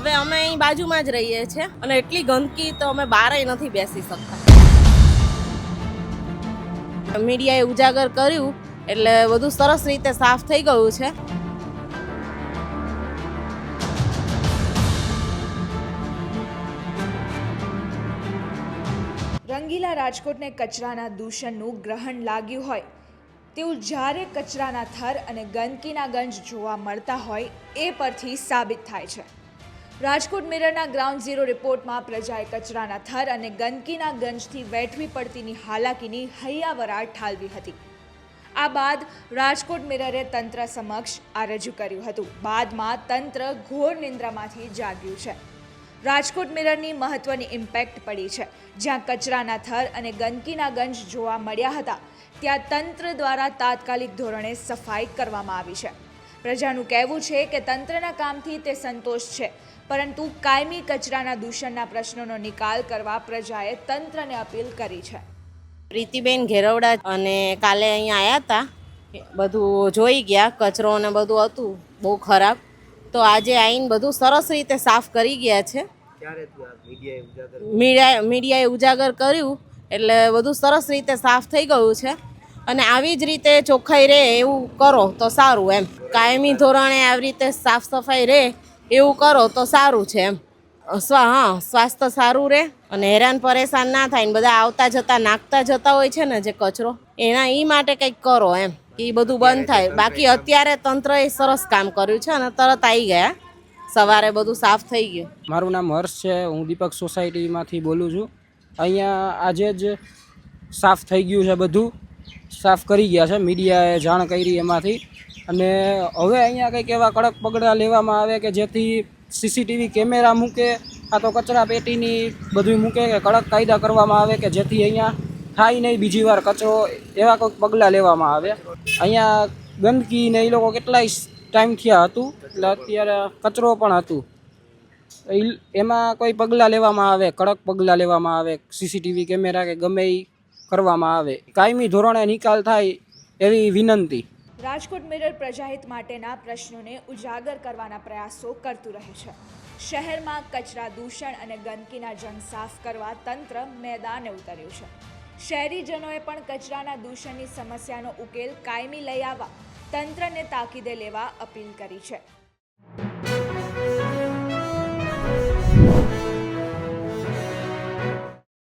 હવે અમે અહીં બાજુમાં જ રહીએ છીએ અને એટલી ગંદકી તો અમે બહારય નથી બેસી શકતા. મીડિયાએ ઉજાગર કર્યું એટલે બધું સરસ રીતે સાફ થઈ ગયું છે. રંગીલા રાજકોટને કચરાના દૂષણનું ગ્રહણ લાગ્યું હોય, તેવું જ્યારે કચરાના થર અને ગંદકીના ગંજ જોવા મળતા હોય, એ પરથી સાબિત થાય છે. રાજકોટ મિરરના ગ્રાઉન્ડ ઝીરો રિપોર્ટમાં પ્રજાએ કચરાના થર અને ગંદકીના ગંજથી વેઠવી પડતીની હાલાકીની હૈયાવરાટ ઠાલવી હતી. આ બાદ રાજકોટ મિરરે તંત્ર સમક્ષ આ રજૂ કર્યું હતું. બાદમાં તંત્ર ઘોર નિંદ્રામાંથી જાગ્યું છે. રાજકોટ મિરરની મહત્વની ઇમ્પેક્ટ પડી છે. જ્યાં કચરાના થર અને ગંદકીના ગંજ જોવા મળ્યા હતા, ત્યાં તંત્ર દ્વારા તાત્કાલિક ધોરણે સફાઈ કરવામાં આવી છે. પ્રજાનું કહેવું છે કે તંત્રના કામથી તે સંતોષ છે. પરંતુ કાયમી કચરાના દૂષણના પ્રશ્નોનો નિકાલ કરવા પ્રજાએ તંત્રને અપીલ કરી છે. પ્રીતિબેન ઘેરવડા અને કાલે અહીંયા આવ્યા હતા. બધું જોઈ ગયા કચરો ને બધું હતું બહુ ખરાબ. તો આજે આવીને બધું સરસ રીતે સાફ કરી ગયા છે. ક્યારે તું આ મીડિયાએ ઉજાગર મીડિયાએ ઉજાગર કર્યું એટલે બધું સરસ રીતે સાફ થઈ ગયું છે. અને આવી જ રીતે ચોખ્ખાઈ રહે એવું કરો તો સારું એમ. કાયમી ધોરણે આવી રીતે સાફ સફાઈ રહે એવું કરો તો સારું છે એમ. સ્વા, હા, સ્વાસ્થ્ય સારું રહે અને હેરાન પરેશાન ના થાય ને બધા આવતા જતા, નાખતા જતા હોય છે ને જે કચરો, એના એ માટે કંઈક કરો એમ એ બધું બંધ થાય. બાકી અત્યારે તંત્રએ સરસ કામ કર્યું છે અને તરત આવી ગયા. સવારે બધું સાફ થઈ ગયું. મારું નામ હર્ષ છે. હું દીપક સોસાયટીમાંથી બોલું છું. અહીંયા આજે જ સાફ થઈ ગયું છે બધું. સાફ કરી ગયા છે. મીડિયાએ જાણ કરી એમાંથી. અને હવે અહીંયા કંઈક એવા કડક પગલાં લેવામાં આવે કે જેથી સીસીટીવી કેમેરા મૂકે, આ તો કચરા પેટીની બધું મૂકે, કે કડક કાયદા કરવામાં આવે કે જેથી અહીંયા થાય નહીં બીજી વાર કચરો, એવા કોઈક પગલાં લેવામાં આવે. અહીંયા ગંદકી ને એ લોકો કેટલાય ટાઈમ થયા હતું, એટલે અત્યારે કચરો પણ હતું. એમાં કોઈ પગલાં લેવામાં આવે, કડક પગલાં લેવામાં આવે, સીસીટીવી કેમેરા કે ગમે એ કરવામાં આવે. કાયમી ધોરણે નિકાલ થાય એવી વિનંતી. રાજકોટ મિરર પ્રજાહિત માટેના પ્રશ્નોને ઉજાગર કરવાના પ્રયાસો કરતું રહે છે. શહેરમાં કચરા દૂષણ અને ગંદકીના જંગ સાફ કરવા તંત્ર મેદાને ઉતર્યું છે. શહેરીજનોએ પણ કચરાના દૂષણની સમસ્યાનો ઉકેલ કાયમી લઈ આવવા તંત્રને તાકીદે લેવા અપીલ કરી છે.